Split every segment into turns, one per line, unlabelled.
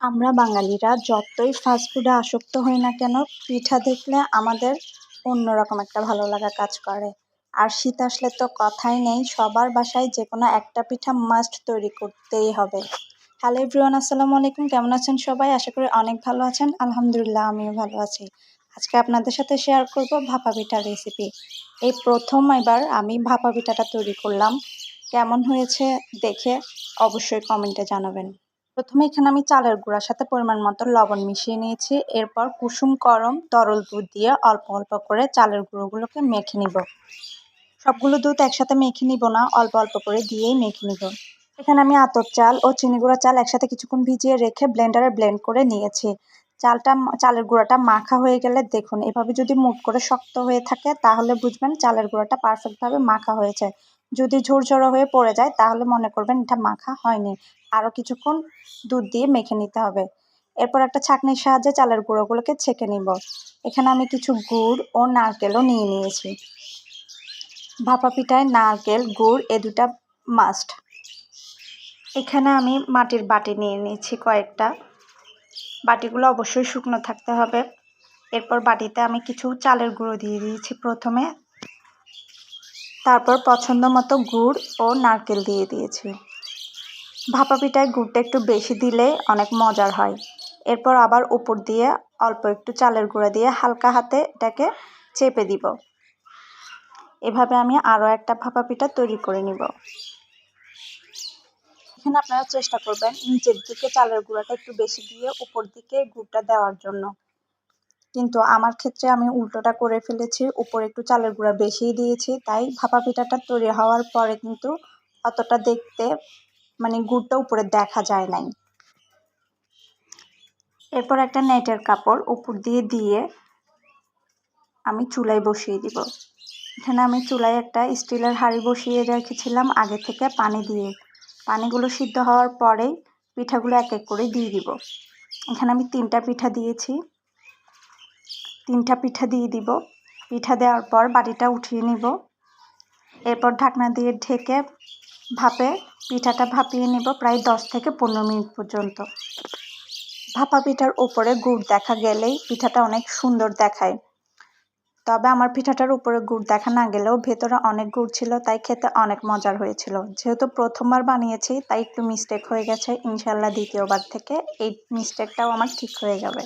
আমরা বাঙালিরা যতই ফাস্টফুডে আসক্ত হই না কেন, পিঠা দেখলে আমাদের অন্যরকম একটা ভালো লাগা কাজ করে। আর শীত আসলে তো কথাই নেই, সবার বাসায় যে কোনো একটা পিঠা মাস্ট তৈরি করতেই হবে। হ্যালো এভরিওয়ান আসসালামু আলাইকুম, কেমন আছেন সবাই? আশা করি অনেক ভালো আছেন। আলহামদুলিল্লাহ, আমিও ভালো আছি। আজকে আপনাদের সাথে শেয়ার করব ভাপা পিঠার রেসিপি এই প্রথম এবার আমি ভাপা পিঠাটা তৈরি করলাম। কেমন হয়েছে দেখে অবশ্যই কমেন্টে জানাবেন। প্রথমে এখানে আমি চালের গুঁড়ার সাথে পরিমাণ মতো লবণ মিশিয়ে নিয়েছি। এরপর কুসুম, গরম, তরল দুধ দিয়ে অল্প অল্প করে চালের গুঁড়োগুলোকে মেখে নিব। সবগুলো দুধ একসাথে মেখে নিব না, অল্প অল্প করে দিয়েই মেখে নিব। এখানে আমি আতর চাল ও চিনি গুঁড়া চাল একসাথে কিছুক্ষণ ভিজিয়ে রেখে ব্লেন্ডারে ব্লেন্ড করে নিয়েছি। চালটা, চালের গুঁড়াটা মাখা হয়ে গেলে দেখুন, এভাবে যদি মুট করে শক্ত হয়ে থাকে, তাহলে বুঝবেন চালের গুঁড়াটা পারফেক্টভাবে মাখা হয়েছে। যদি ঝুরঝরা হয়ে পড়ে যায়, তাহলে মনে করবেন এটা মাখা হয়নি। আরও কিছুক্ষণ দুধ দিয়ে মেখে নিতে হবে। এরপর একটা ছাঁকনির সাহায্যে চালের গুঁড়োগুলোকে ছেঁকে নিব। এখানে আমি কিছু গুড় ও নারকেলও নিয়ে নিয়েছি। ভাপা পিঠায় নারকেল, গুড়, এ দুটা মাস্ট এখানে আমি মাটির বাটি নিয়ে নিয়েছি কয়েকটা। বাটিগুলো অবশ্যই শুকনো থাকতে হবে। এরপর বাটিতে আমি কিছু চালের গুঁড়ো দিয়ে দিয়েছি প্রথমে। তারপর পছন্দ মতো গুড় ও নারকেল দিয়ে দিয়েছি। ভাপা পিঠায় গুড়টা একটু বেশি দিলে অনেক মজার হয়। এরপর আবার উপর দিয়ে অল্প একটু চালের গুঁড়া দিয়ে হালকা হাতে এটাকে চেপে দিব। এভাবে আমি আরও একটা ভাপা পিঠা তৈরি করে নিব। এখানে আপনারা চেষ্টা করবেন নিচের দিকে চালের গুঁড়াটা একটু বেশি দিয়ে উপর দিকে গুড়টা দেওয়ার জন্য। কিন্তু আমার ক্ষেত্রে আমি উল্টোটা করে ফেলেছি। উপরে একটু চালের গুঁড়া বেশিই দিয়েছি। তাই ভাপা পিঠাটা তৈরি হওয়ার পরে কিন্তু অতটা দেখতে মানে গুড়টা উপরে দেখা যায় নাই। এরপর একটা নেটের কাপড় উপর দিয়ে দিয়ে আমি চুলায় বসিয়ে দিব। এখানে আমি চুলায় একটা স্টিলের হাঁড়ি বসিয়ে রেখেছিলাম। আগে থেকে পানি দিয়ে। পানিগুলো সিদ্ধ হওয়ার পরেই পিঠাগুলো এক এক করে দিয়ে দিব। এখানে আমি তিনটা পিঠা দিয়েছি। তিনটা পিঠা দিয়ে দিব। পিঠা দেওয়ার পর বাটিটা উঠিয়ে নিব। এরপর ঢাকনা দিয়ে ঢেকে ভাপে পিঠাটা ভাপিয়ে নেব প্রায় দশ থেকে পনেরো মিনিট পর্যন্ত। ভাপা পিঠার উপরে গুড় দেখা গেলেই পিঠাটা অনেক সুন্দর দেখায়। তবে আমার পিঠাটার উপরে গুড় দেখা না গেলেও ভেতরে অনেক গুড় ছিল, তাই খেতে অনেক মজার হয়েছিল। যেহেতু প্রথমবার বানিয়েছি, তাই একটু মিস্টেক হয়ে গেছে। ইনশাল্লাহ দ্বিতীয়বার থেকে এই মিস্টেকটাও আমার ঠিক হয়ে যাবে।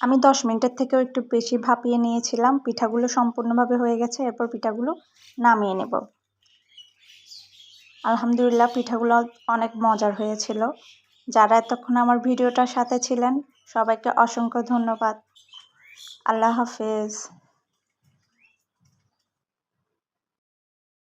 আমি দশ মিনিটের থেকেও একটু বেশি ভাপিয়ে নিয়েছিলাম। পিঠাগুলো সম্পূর্ণভাবে হয়ে গেছে, এরপর পিঠাগুলো নামিয়ে নেব। আলহামদুলিল্লাহ, পিঠাগুলো অনেক মজার হয়েছিল। যারা এতক্ষণ আমার ভিডিওটার সাথে ছিলেন, সবাইকে অসংখ্য ধন্যবাদ। আল্লাহ হাফেজ।